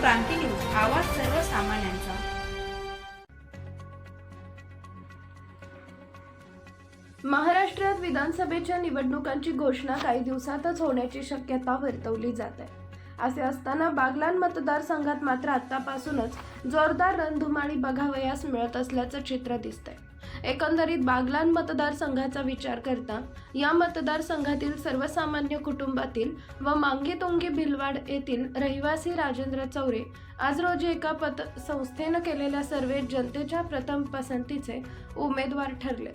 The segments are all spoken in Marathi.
क्रांती न्यूज आवाज सर्वसामान्यांचा. महाराष्ट्रात विधानसभेच्या निवडणुकांची घोषणा काही दिवसातच होण्याची शक्यता वर्तवली जात. आहे असे असताना बागलान मतदारसंघात मात्र आतापासूनच जोरदार रणधुमाळी बघावयास मिळत असल्याचं चित्र दिसतंय. एकंदरीत बागलान मतदारसंघाचा विचार करता या मतदारसंघातील सर्वसामान्य कुटुंबातील व मांगीतोंगी भिलवाड येथील रहिवासी राजेंद्र चौरे आज रोजी एका पत संस्थेनं केलेल्या सर्वेत जनतेच्या प्रथम पसंतीचे उमेदवार ठरले.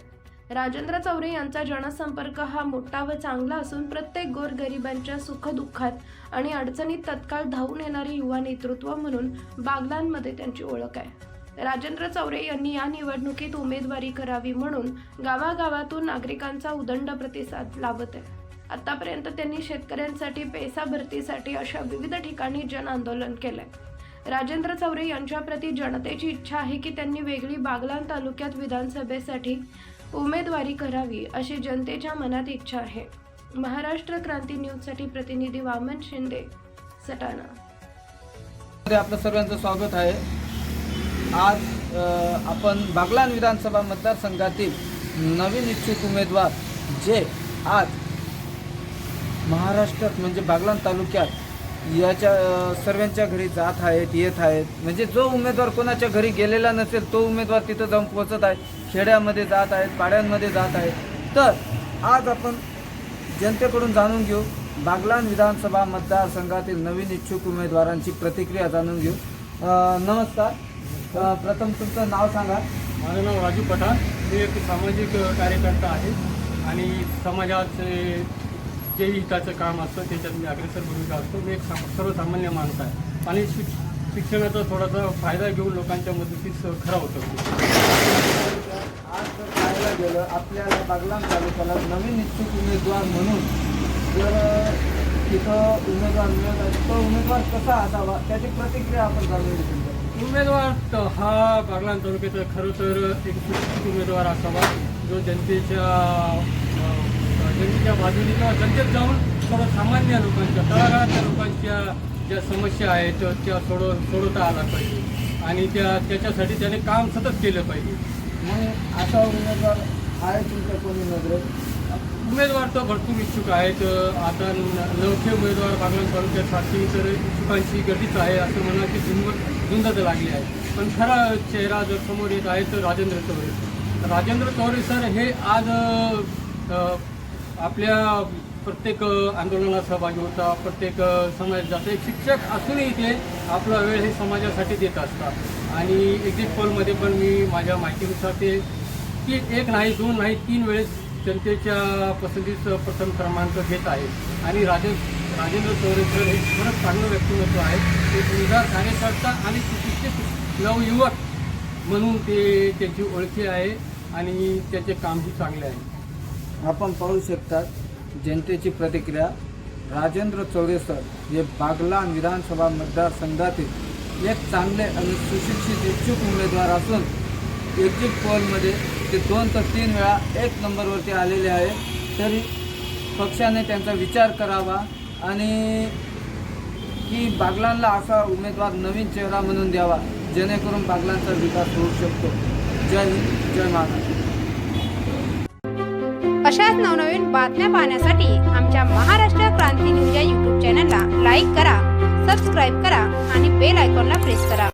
राजेंद्र चौरे यांचा जनसंपर्क हा मोठा व चांगला असून प्रत्येक गोरगरिबांच्या सुखदुःखात आणि अडचणीत तत्काळ धावून येणारे युवा नेतृत्व म्हणून बागलांमध्ये त्यांची ओळख आहे. राजेंद्र चौरे यांनी या निवडणुकीत उमेदवारी करावी म्हणून गावागावातून नागरिकांचा उदंड प्रतिसाद लाभत आहे. आतापर्यंत त्यांनी शेतकऱ्यांसाठी पैसा भरतीसाठी अशा विविध ठिकाणी जन आंदोलन केलंय. राजेंद्र चौरे यांच्याप्रती जनतेची इच्छा आहे की त्यांनी वेगळी बागलान तालुक्यात विधानसभेसाठी उमेदवारी करावी अशी जनतेच्या मनात इच्छा आहे. महाराष्ट्र क्रांती न्यूजसाठी प्रतिनिधी वामन शिंदे सटाणा. आपलं सर्वांचं स्वागत आहे. आज आपण बागलान विधानसभा मतदारसंघातील नवीन इच्छुक उमेदवार जे आज महाराष्ट्रात म्हणजे बागलान तालुक्यात याच्या सर्वांच्या घरी जात आहेत येत आहेत. म्हणजे जो उमेदवार कोणाच्या घरी गेलेला नसेल तो उमेदवार तिथं जाऊन पोचत आहे. खेड्यामध्ये जात आहेत पाड्यांमध्ये जात आहेत. तर आज आपण जनतेकडून जाणून घेऊ. बागलान विधानसभा मतदारसंघातील नवीन इच्छुक उमेदवारांची प्रतिक्रिया जाणून घेऊ. नमस्कार. प्रथम तुमचं नाव सांगा. माझं नाव राजू पठाण. मी एक सामाजिक कार्यकर्ता आहे आणि समाजाचे जे हिताचं काम असतं त्याच्यात मी अग्रेसर भूमिका असतो. मी एक साम सर्वसामान्य माणूस आहे आणि शिक शिक्षणाचा थोडासा फायदा घेऊन लोकांच्या मदतीस खरा होतो. आज जर पाहायला गेलं आपल्याला बागलान तालुक्याला नवीन इच्छुक उमेदवार म्हणून जर तिथं उमेदवार मिळत आहे तो उमेदवार कसा असावा त्याची प्रतिक्रिया आपण जाणून घेऊ उमेदवार हा बागलाण तालुक्याचा खरं तर एक सुशिक्षित उमेदवार असावा जो जनतेच्या जनतेच्या बाजूने किंवा जनतेत जाऊन थोडं सामान्य लोकांच्या तळागाळातल्या लोकांच्या ज्या समस्या आहेत त्या सोडव सोडवता आला पाहिजे. आणि त्या त्याच्यासाठी त्याने काम सतत केलं पाहिजे. मग असा उमेदवार आहे तुमच्या कोणी नजरेत? उमेदवार तर भरपूर इच्छुक आहेत. आता नवखे उमेदवार बागलाण तालुक्यासाठी तर इच्छुकांची गर्दीच आहे असं म्हणा की झुंज झुंजत लागली आहे. पण खरा चेहरा जर समोर येत आहे तर राजेंद्र चौरे. राजेंद्र चौरे सर हे आज आपल्या प्रत्येक आंदोलनात सहभागी होता. प्रत्येक समाजाचा एक शिक्षक असूनही ते आपला वेळ हे समाजासाठी देत असतात. आणि एक्झिट पोलमध्ये पण मी माझ्या माहितीनुसार ते की एक नाही दोन नाही तीन वेळेस जनतेच्या पसंतीचं प्रथम क्रमांक घेत आहे. आणि राजे राजेंद्र चौरेकर हे खरंच चांगलं व्यक्तिमत्व आहे. एक निधार कार्यकर्ता आणि सुशिक्षित नवयुवक म्हणून ते त्यांची ओळखी आहे आणि त्याचे कामही चांगले आहे. आपण पाहू शकतात जनतेची प्रतिक्रिया. राजेंद्र चौरेसर हे बागला विधानसभा मतदारसंघातील एक चांगले आणि सुशिक्षित इच्छुक उमेदवार असून एक्झिट पोलमध्ये ते दोन तर तीन वेळा एक नंबरवरती आलेले आहे. तरी पक्षाने त्यांचा विचार करावा आणि की बागलांना असा उमेदवार नवीन चेहरा म्हणून द्यावा जेणेकरून बागलांचा विकास होऊ शकतो. जय हिंद जय महाराष्ट्र. अशाच नवनवीन बातम्या पाहण्यासाठी आमच्या महाराष्ट्र क्रांती न्यूज या यूट्यूब चॅनलला लाईक करा सबस्क्राईब करा आणि बेल आयकॉनला प्रेस करा.